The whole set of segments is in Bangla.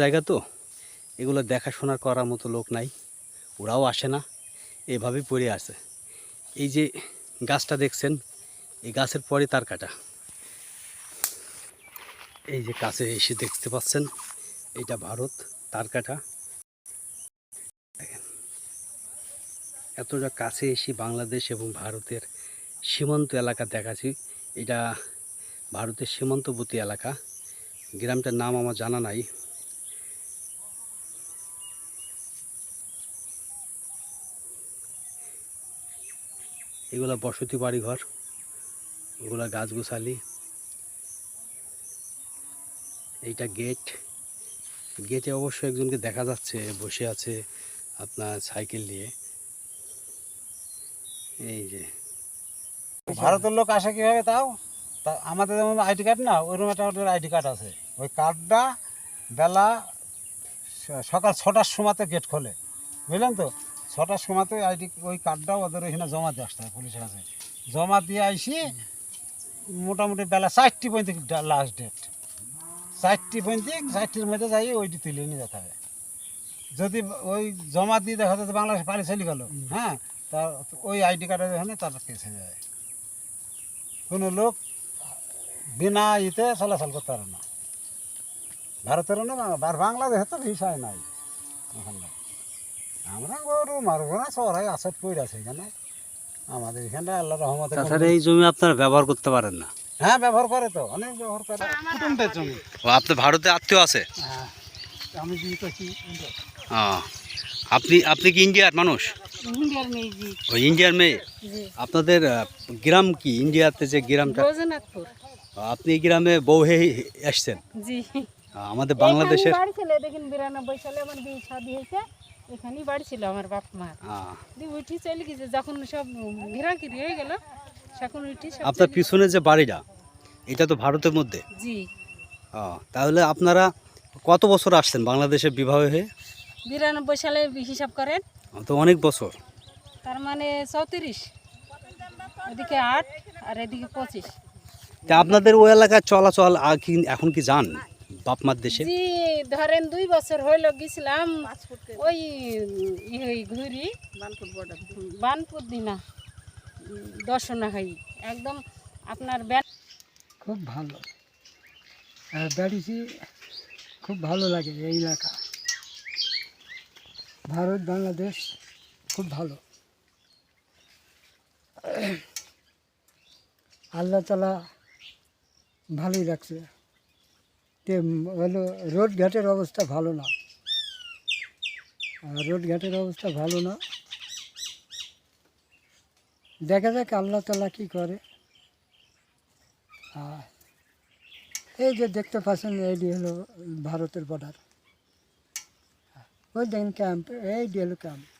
জায়গা তো, এগুলো দেখাশোনা করার মতো লোক নাই, ওরাও আসে না এভাবেই পড়ে আছে। এই যে গাছটা দেখছেন, এই গাছের পরে তার কাটা। এই যে কাছে এসে দেখতে পাচ্ছেন এটা ভারত, তার কাটা। এতটা কাছে এসে বাংলাদেশ এবং ভারতের সীমান্ত এলাকা দেখাচ্ছি। এটা ভারতের সীমান্তবর্তী এলাকা। গ্রামটার নাম আমার জানা নাই। এগুলা বসতি বাড়ি ঘর ওগুলা গাছ গোছালি। এইটা গেট গেটে অবশ্য একজনকে দেখা যাচ্ছে, বসে আছে আপনার সাইকেল নিয়ে। এই যে। ভারতের লোক আসে কীভাবে তাও? তা আমাদের যেমন আইডি কার্ড না ওইরকম একটা ওদের আইডি কার্ড আছে। ওই কার্ডটা বেলা সকাল ছটার সময়তে গেট খোলে। বুঝলেন তো? ছটার সময়তে আইডি ওই কার্ডটাও ওদের ওইখানে জমা দিয়ে আসতে হয় পুলিশের কাছে। জমা দিয়ে আইসি মোটামুটি বেলা চারটি পর্যন্ত লাস্ট ডেট চারটি পর্যন্ত চারটির মধ্যে যাই ওইটি তুলে নিয়ে যেতে হবে। যদি ওই জমা দিয়ে দেখা যাচ্ছে বাংলাদেশ পানি চলে গেল হ্যাঁ তা ওই আইডি কার্ডের ওখানে তার কেস হয়ে যায়। কোনো লোক বিনা ইতে চলাচল করতে পারে না। ভারতেরও না বাংলাদেশে তো ভিসাই নাই। ওখানে। আমরা গরু মারবো না সরাই পড়ে আছে এখানে। আমাদের এখানে আল্লাহ রহমতে তাছাড়া এই জমি আপনারা ব্যবহার করতে পারেন না? হ্যাঁ ব্যবহার করে তো অনেক ব্যবহার করে। কুটুমদের জমি। ও আপনার ভারতে আত্মীয় আছে? হ্যাঁ আমি বিয়ে করছি আপনি আপনি কি ইন্ডিয়ার মানুষ? ইন্ডিয়ার মেয়ে জি। ও ইন্ডিয়ার মেয়ে? আপনাদের গ্রাম কি? ইন্ডিয়াতে যে গ্রামটা? রোজনাথপুর আপনি এই গ্রামে বউ হয়ে এসছেন? জি। আমাদের বাংলাদেশের বাড়ি ছিল দেখেন বিরানব্বই সালে আমার বিয়ে শাদি হয়েছে। এখানেই বাড়ি ছিল আমার বাপ মা। দিয়ে উঠি চলে গেছে যখন সব ঘেরাঘিরি হয়ে গেল তখন উঠি আপনার পিছনে যে বাড়িটা এটা তো ভারতের মধ্যে? জি। তাহলে আপনারা কত বছর আসছেন বাংলাদেশে বিবাহ হয়ে? বিরানব্বই সালে হিসাব করেন। তো অনেক বছর। তার মানে চৌত্রিশ। এদিকে আট আর এদিকে পঁচিশ। তা আপনাদের ওই এলাকায় চলাচল এখন কি যান বাপ মার দেশে? জি ধরেন দুই বছর হইল গেছিলাম ওই ই ঘুরি। বানপুর বর্ডার বানপুর দিনা দর্শনা হই। একদম আপনার খুব ভালো। আর বেড়েছি খুব ভালো লাগে এই এলাকা। ভারত বাংলাদেশ খুব ভালো। আল্লাহ তালা ভালোই রাখছে। তে হলো রোড ঘাটের অবস্থা ভালো না। আর রোড ঘাটের অবস্থা ভালো না। দেখা যাক আল্লাহ তালা কী করে। এই যে দেখতে পাচ্ছেন এইটি হলো ভারতের বর্ডার ওই দেখেন ক্যাম্প এই এইটি হলো ক্যাম্প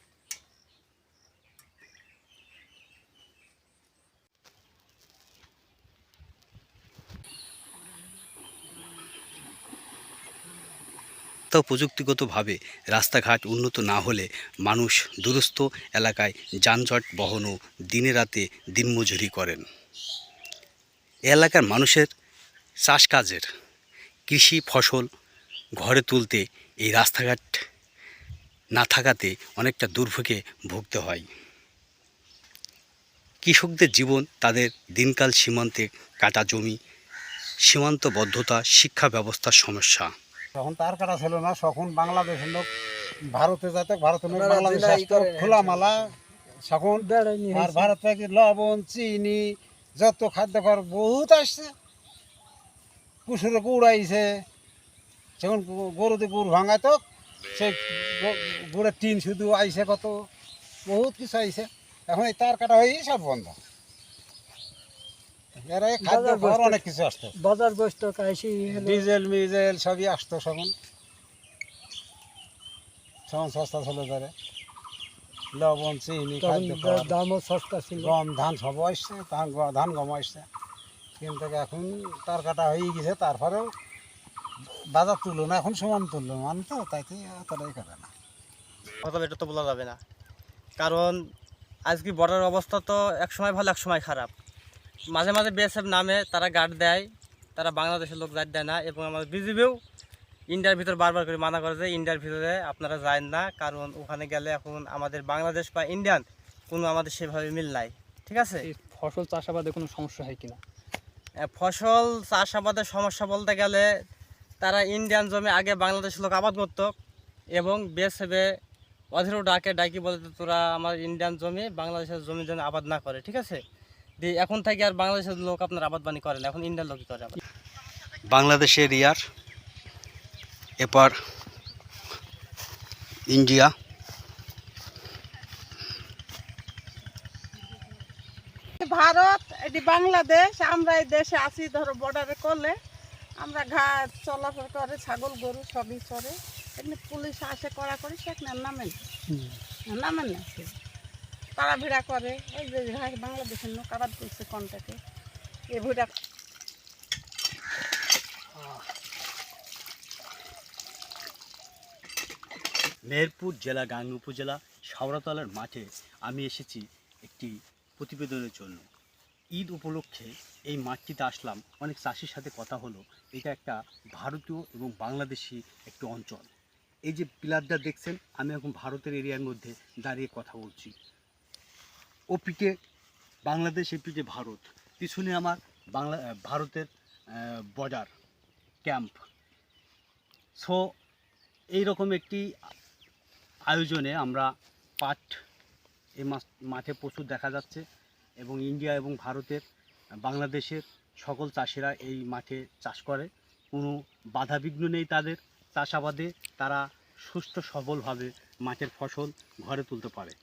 তো প্রযুক্তিগতভাবে রাস্তাঘাট উন্নত না হলে মানুষ দূরস্থ এলাকায় যানজট বহন ও দিনে রাতে দিনমজুরি করেন। এলাকার মানুষের চাষ কাজের কৃষি ফসল ঘরে তুলতে এই রাস্তাঘাট না থাকাতে অনেকটা দুর্ভোগে ভুগতে হয়। কৃষকদের জীবন তাদের দিনকাল সীমান্তে কাটা জমি, সীমান্তবদ্ধতা, শিক্ষা ব্যবস্থার সমস্যা। তখন তার কাটা ছিল না তখন বাংলাদেশের লোক ভারতে যাতে ভারতের লোক বাংলাদেশে খোলামালা। তখন আর ভারত থেকে লবণ চিনি যত খাদ্য খাদ্যকর বহুত আসছে। কুসুরে গুড় আইছে যখন গরুতে গুড় ভাঙাতো সেই গুড়ের টিন শুধু আইছে কত বহুত কিছু আইছে। এখন এই তার কাটা হয়েই সব বন্ধ। এর আগে খাদ্য বাজার অনেক কিছু আসতো। বাজার কাশি ডিজেল মিজেল সবই আসতো সস্তা ছিল ধরে লবণ চিনি খাদ্য দামও সস্তা ছিল। গম ধান সব আসছে ধান ধান গম আসছে। কিন্তু এখন তার কাটা হয়ে গেছে তারপরেও বাজার তুললো না এখন সমান তুললো মান তো তাইতে এতটাই করে না। এটা তো বলা যাবে না। কারণ আজকে বর্ডার অবস্থা তো এক সময় ভালো এক সময় খারাপ। মাঝে মাঝে বিএসএফ নামে তারা গার্ড দেয় তারা বাংলাদেশের লোক গার্ড দেয় না এবং আমাদের বিজিবিও ইন্ডিয়ার ভিতর বারবার করে মানা করে যে ইন্ডিয়ার ভিতরে আপনারা যায় না কারণ ওখানে গেলে এখন আমাদের বাংলাদেশ বা ইন্ডিয়ান কোনো আমাদের সেভাবে মিল নাই। ঠিক আছে? ফসল চাষাবাদে কোনো সমস্যা হয় কিনা? আহ, ফসল চাষাবাদের সমস্যা বলতে গেলে তারা ইন্ডিয়ান জমি আগে বাংলাদেশের লোক আবাদ করত এবং বিএসএফে অধীর ডাকে ডাকি বলতে তোরা আমার ইন্ডিয়ান জমি বাংলাদেশের জমি যেন আবাদ না করে। ঠিক আছে? দিয়ে এখন থেকে আর বাংলাদেশের লোক আপনার আবাদ বানি করে না এখন ইন্ডিয়ান লোকই করে আবাদ। বাংলাদেশের ইয়ার এরপর ইন্ডিয়া। ভারত এটি বাংলাদেশ আমরা এই দেশে আছি ধরো বর্ডারে করলে আমরা ঘাট চলাফেরা করে ছাগল গরু সবই চড়ে। এমনি পুলিশ আসে করা করে সে নামেন? নামেন না সে তারা ভিড়া করে। ওই যে বাংলাদেশের লোক আবাদ করছে কন্টাকে। এ ভিড়া মেহেরপুর জেলা, গাঙ্গী উপজেলা শাওরাতলার মাঠে আমি এসেছি একটি প্রতিবেদনের জন্য। ঈদ উপলক্ষে এই মাঠটিতে আসলাম। অনেক চাষির সাথে কথা হলো। এটা একটা ভারতীয় এবং বাংলাদেশি একটি অঞ্চল। এই যে পিলারটা দেখছেন, আমি এখন ভারতের এরিয়ার মধ্যে দাঁড়িয়ে কথা বলছি। ও পিঠে বাংলাদেশ এ পিঠে ভারত, পিছনে আমার বাংলা ভারতের বর্ডার, ক্যাম্প। সো এইরকম একটি আয়োজনে আমরা পাট এই মাঠে প্রচুর দেখা যাচ্ছে এবং ইন্ডিয়া এবং ভারতের, বাংলাদেশের সকল চাষিরা এই মাঠে চাষ করে। কোনো বাধাবিঘ্ন নেই তাদের, চাষাবাদে তারা সুস্থ সবলভাবে মাঠের ফসল ঘরে তুলতে পারে।